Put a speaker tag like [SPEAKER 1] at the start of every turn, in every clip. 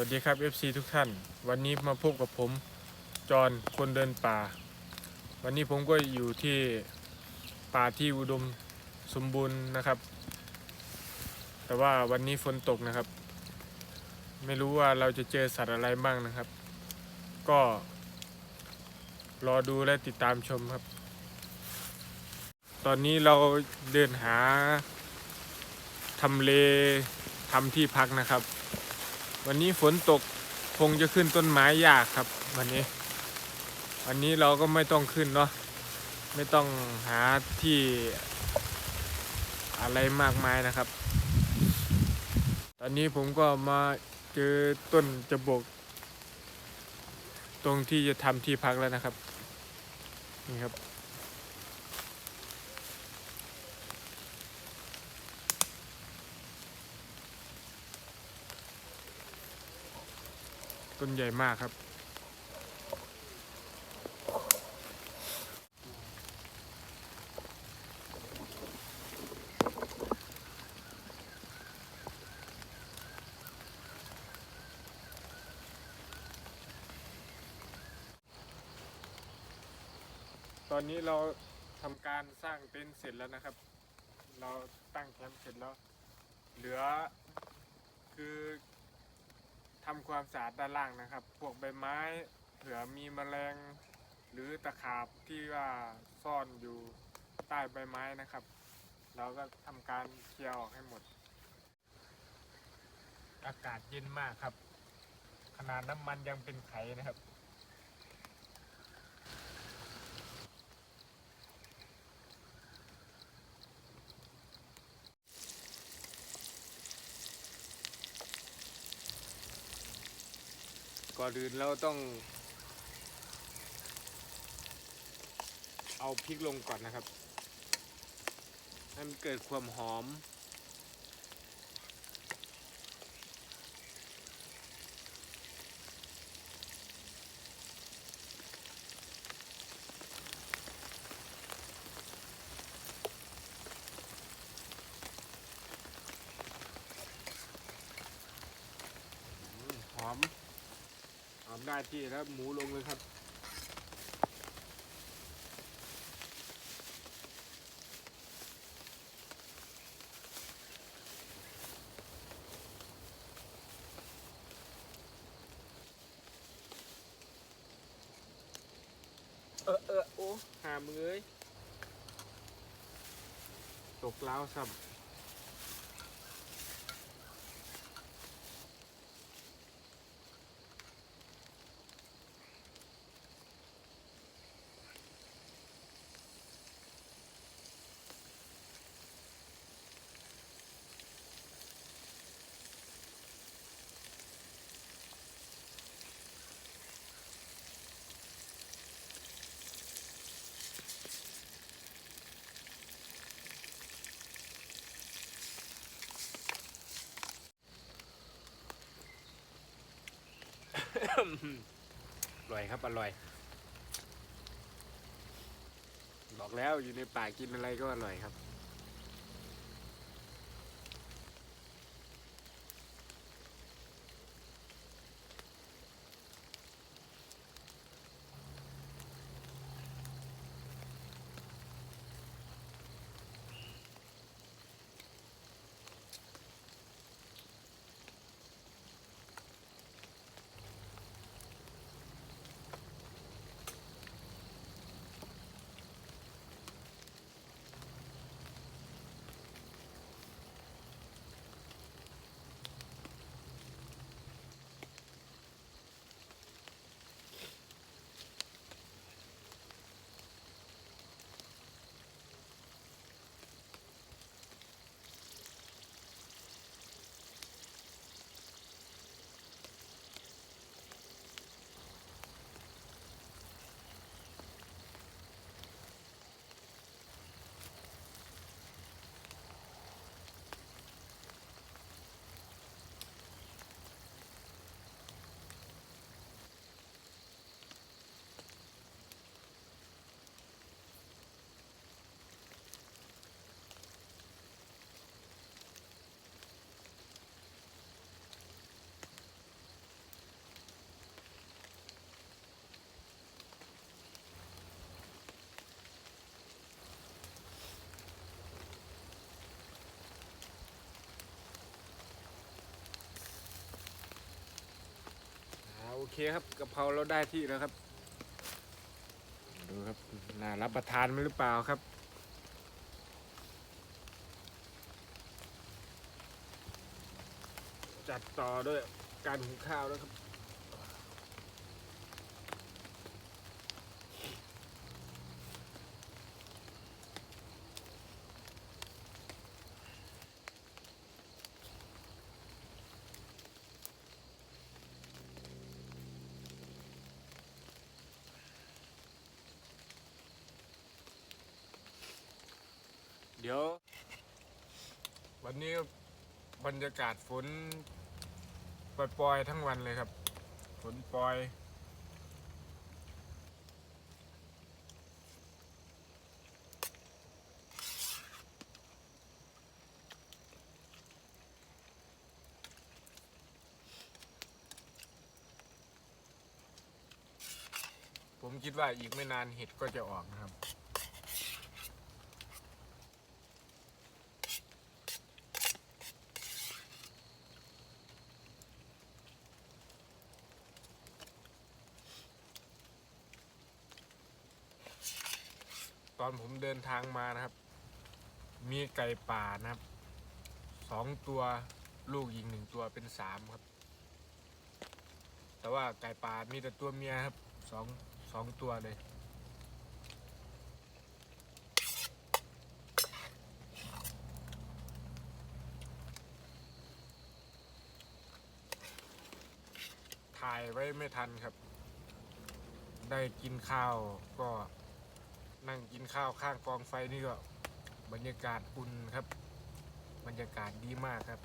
[SPEAKER 1] วัสดีครับ FC ทุกท่าน วันนี้มาพบกับผมจอนคนเดินป่า วันนี้ผมก็อยู่ที่ป่าที่อุดมสมบูรณ์นะครับ แต่ว่าวันนี้ฝนตกนะครับ ไม่รู้ว่าเราจะเจอสัตว์อะไรบ้างนะครับ ก็รอดูและติดตามชมครับ ตอนนี้เราเดินหาทำเลทำที่พักนะครับ วันนี้ฝนตกคงจะขึ้นต้นไม้ยากครับวันนี้ วันนี้เราก็ไม่ต้องขึ้นเนาะไม่ต้องหาที่อะไรมากมายนะครับ ตอนนี้ผมก็มาเจอต้นจะบก ตรงที่จะทำที่พักแล้วนะครับนี่ครับ ต้นใหญ่มากครับ ตอนนี้เราทำการสร้างเต็นท์เสร็จแล้วนะครับ เราตั้งแคมป์เสร็จแล้ว เหลือคือ ทำความสะอาดด้านล่างนะครับ พวกใบไม้เผื่อมีแมลง หรือตะขาบที่ว่าซ่อนอยู่ใต้ใบไม้นะครับ เราก็ทำการเคลียร์ออกให้หมด อากาศเย็นมากครับ ขนาดน้ำมันยังเป็นไขนะครับ ก่อนอื่นเราต้อง เอาพริกลงก่อนนะครับ ให้มันเกิดความหอมอืมหอม หอมได้ที่แล้วหมูลงเลยครับ เออเออโอ้หามือเอ้ยตกแล้วซ้ำ อร่อยครับอร่อย บอกแล้วอยู่ในป่ากินอะไรก็อร่อยครับ เคครับกะเพราเราได้ที่แล้วครับ ดูครับน่ารับประทานไหมหรือเปล่าครับ จัดต่อด้วยการหุงข้าวนะครับ ดี๋ยว วันนี้บรรยากาศฝนปล่อยๆทั้งวันเลยครับ ฝนปล่อย ผมคิดว่าอีกไม่นานเห็ดก็จะออกนะครับ อนผมเดินทางมานะครับ มีไก่ป่านะครับสองตัวลูกยิงหนึ่งตัวเป็นสามครับ แต่ว่าไก่ป่ามีแต่ตัวเมียครับสองสองตัวเลยถ่ายไว้ไม่ทันครับ ได้กินข้าวก็ นั่งกินข้าวข้างกองไฟนี่ก็ บรรยากาศอุ่นครับ บรรยากาศดีมากครับ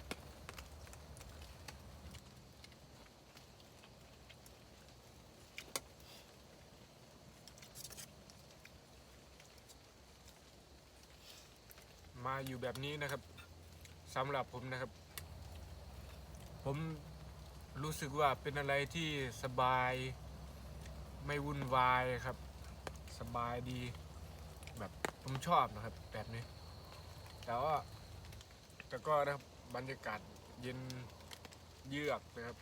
[SPEAKER 1] มาอยู่แบบนี้นะครับสำหรับผมนะครับ ผมรู้สึกว่าเป็นอะไรที่สบายไม่วุ่นวายครับ สบายดี ผมชอบนะครับ แบบนี้ แต่ว่าแต่ก็นะครับบรรยากาศเย็นเยือกนะครับ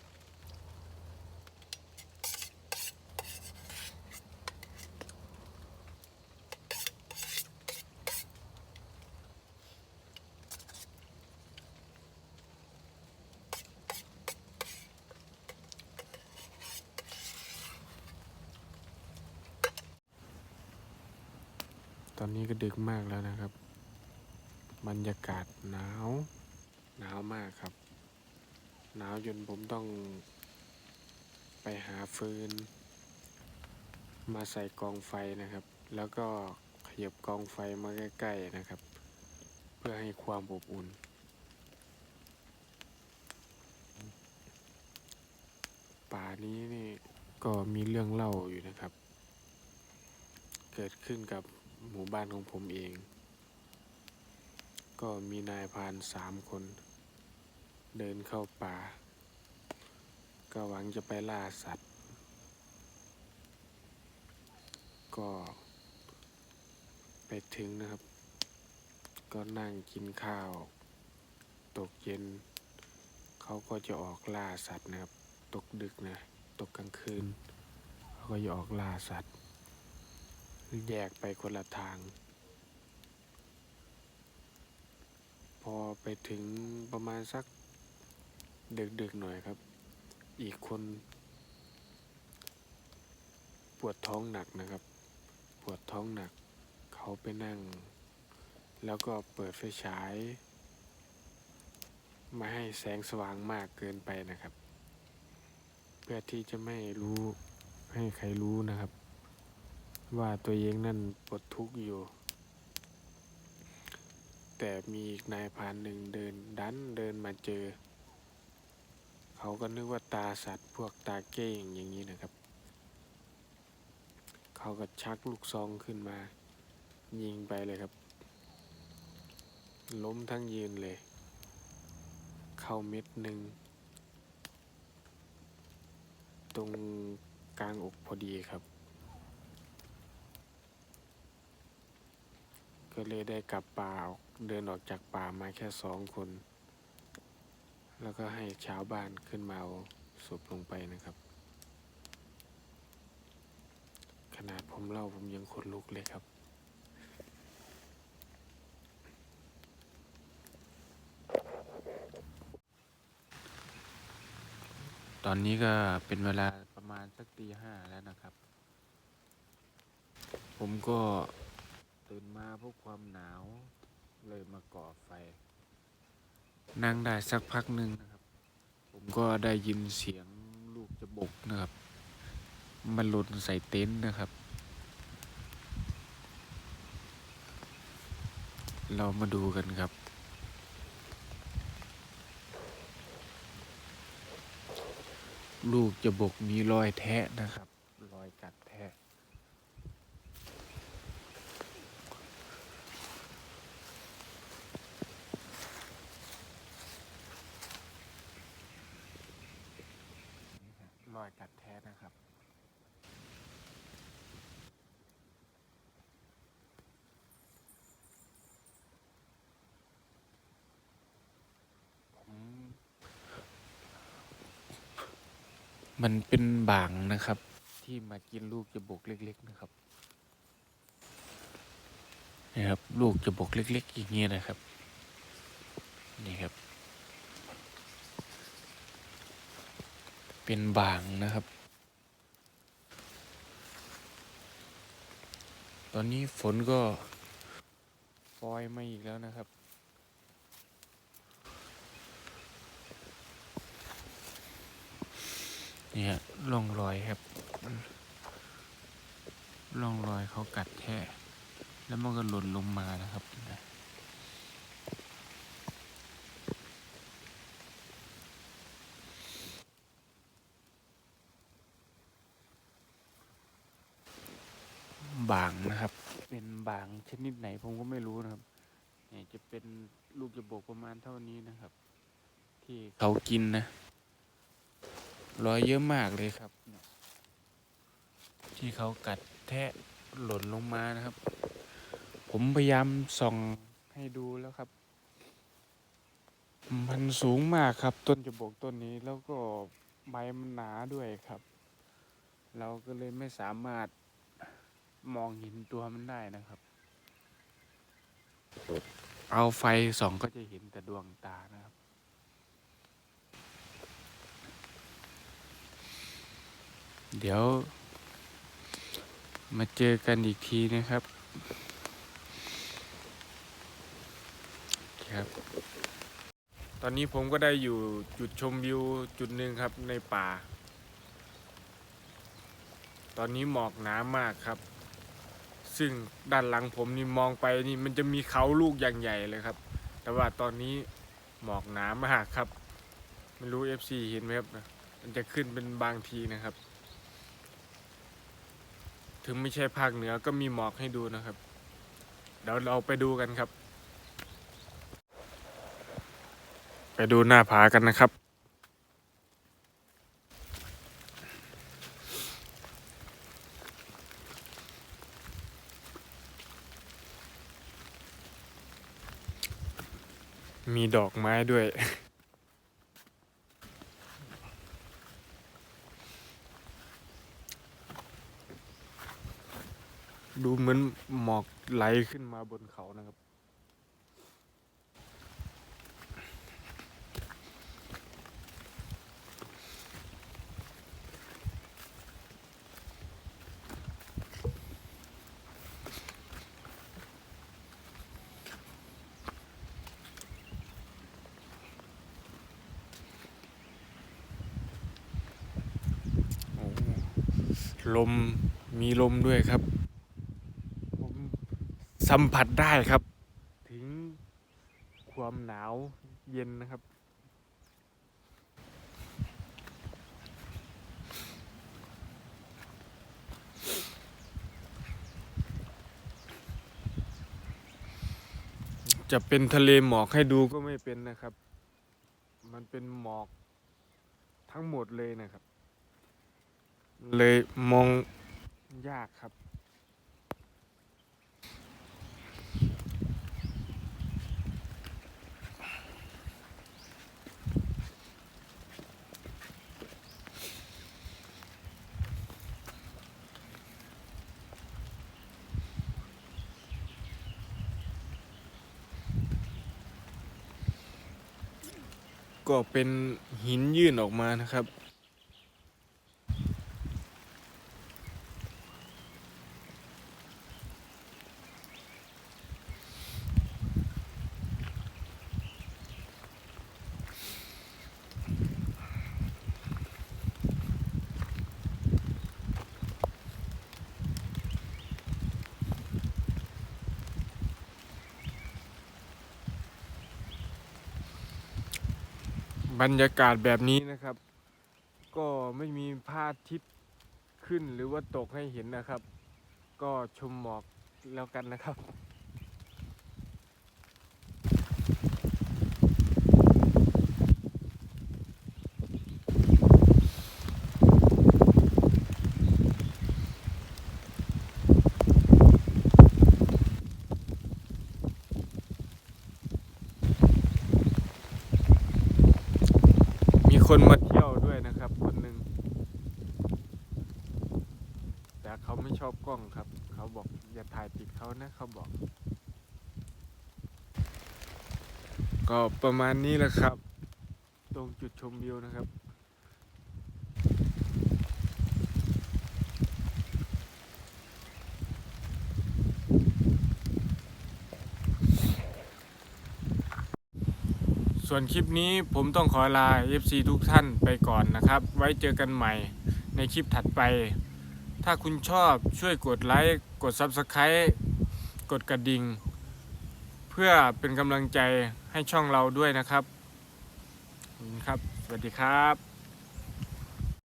[SPEAKER 1] ตอนนี้ก็ดึกมากแล้วนะครับ บรรยากาศหนาว หนาวมากครับ หนาวจนผมต้องไปหาฟืน มาใส่กองไฟนะครับ แล้วก็ขยับกองไฟมาใกล้ๆนะครับ เพื่อให้ความอบอุ่น ป่านี้นี่ก็มีเรื่องเล่าอยู่นะครับ เกิดขึ้นกับ หมู่บ้านของผมเอง ก็มีนายพานสามคน เดินเข้าป่า ก็หวังจะไปล่าสัตว์ ก็ไปถึงนะครับ ก็นั่งกินข้าว ตกเย็น เขาก็จะออกล่าสัตว์นะครับ ตกดึกนะ ตกกลางคืน เขาก็จะออกล่าสัตว์ แยกไปคนละทาง พอไปถึงประมาณสักดึกๆหน่อยครับ อีกคนปวดท้องหนักนะครับ ปวดท้องหนัก เขาไปนั่ง แล้วก็เปิดไฟฉายไม่ให้แสงสว่างมากเกินไปนะครับ เพื่อที่จะไม่รู้ให้ใครรู้นะครับ ว่าตัวเองนั่นปวดทุกข์อยู่ แต่มีอีกนายพานหนึ่งเดินดันเดินมาเจอ เขาก็นึกว่าตาสัตว์พวกตาเก้งอย่างนี้นะครับ เขาก็ชักลูกซองขึ้นมา ยิงไปเลยครับ ล้มทั้งยืนเลย เข้าเม็ดหนึ่ง ตรงกลางอกพอดีครับ ก็เลยได้กลับป่าออกเดินออกจากป่ามาแค่สองคน แล้วก็ให้ชาวบ้านขึ้นมาเอาศพลงไปนะครับ ขนาดผมเล่าผมยังขนลุกเลยครับ ตอนนี้ก็เป็นเวลาประมาณสักตีห้าแล้วนะครับ ผมก็ ตื่นมาเพราะความหนาว เลยมาก่อไฟ นั่งได้สักพักหนึ่งนะครับ ผมก็ได้ยินเสียงลูกจะบกนะครับ มันหล่นใส่เต็นท์นะครับ เรามาดูกันครับลูกจะบกมีรอยแทะนะครับ รอยกัดแทะ รอยกัดแท้นะครับ มันเป็นบางนะครับ ที่มากินลูกจะบกเล็ก ๆ นะครับนี่ครับ ลูกจะบกเล็ก ๆ อย่างเงี้ยนะครับ นี่ครับ เป็นบางนะครับ ตอนนี้ฝนก็ปล่อยมาอีกแล้วนะครับนี่ฮะร่องรอยครับร่องรอยเขากัดแท้แล้วมันก็หล่นลงมานะครับนะ นะครับ เป็นบางชนิดไหนผมก็ไม่รู้นะครับเนี่ยจะเป็นลูกจะบกประมาณเท่านี้นะครับ ที่เขากินนะรอยเยอะมากเลยครับที่เขากัดแทะหล่นลงมานะครับ ผมพยายามส่องให้ดูแล้วครับ มันสูงมากครับ ต้นจะบกต้นนี้แล้วก็ใบมันหนาด้วยครับ เราก็เลยไม่สามารถ มองเห็นตัวมันได้นะครับ เอาไฟส่องก็จะเห็นแต่ดวงตานะครับ เดี๋ยว มาเจอกันอีกทีนะครับ ครับ ตอนนี้ผมก็ได้อยู่จุดชมวิวจุดหนึ่งครับในป่า ตอนนี้หมอกหนามากครับ ซึ่งด้านหลังผมนี่มองไปนี่มันจะมีเขาลูกอย่างใหญ่เลยครับ แต่ว่าตอนนี้หมอกหนามากครับไม่รู้ FC เห็นไหมครับ มันจะขึ้นเป็นบางทีนะครับ ถึงไม่ใช่ภาคเหนือก็มีหมอกให้ดูนะครับ เดี๋ยวเราไปดูกันครับ ไปดูหน้าผากันนะครับ มีดอกไม้ด้วย ดูเหมือนหมอกไหลขึ้นมาบนเขานะครับ ลมมีลมด้วยครับ ผมสัมผัสได้ครับ ถึงความหนาวเย็นนะครับจะเป็นทะเลหมอกให้ดูก็ไม่เป็นนะครับ มันเป็นหมอกทั้งหมดเลยนะครับ เลยมองยากครับ ก็เป็นหินยื่นออกมานะครับ บรรยากาศแบบนี้นะครับ ก็ไม่มีพระอาทิตย์ขึ้นหรือว่าตกให้เห็นนะครับ ก็ชมหมอกแล้วกันนะครับ มีคนมาเที่ยวด้วยนะครับ คนหนึ่งแต่เขาไม่ชอบกล้องครับ เขาบอกอย่าถ่ายติดเขานะเขาบอก ก็ ประมาณนี้แหละครับ ตรงจุดชมวิวนะครับ ส่วนคลิปนี้ผมต้องขอลา FC ทุกท่านไปก่อนนะครับ ไว้เจอกันใหม่ในคลิปถัดไป ถ้าคุณชอบช่วยกดไลค์ กด Subscribe กดกระดิ่ง เพื่อเป็นกำลังใจ ให้ช่องเราด้วยนะครับขอบคุณครับ สวัสดีครับ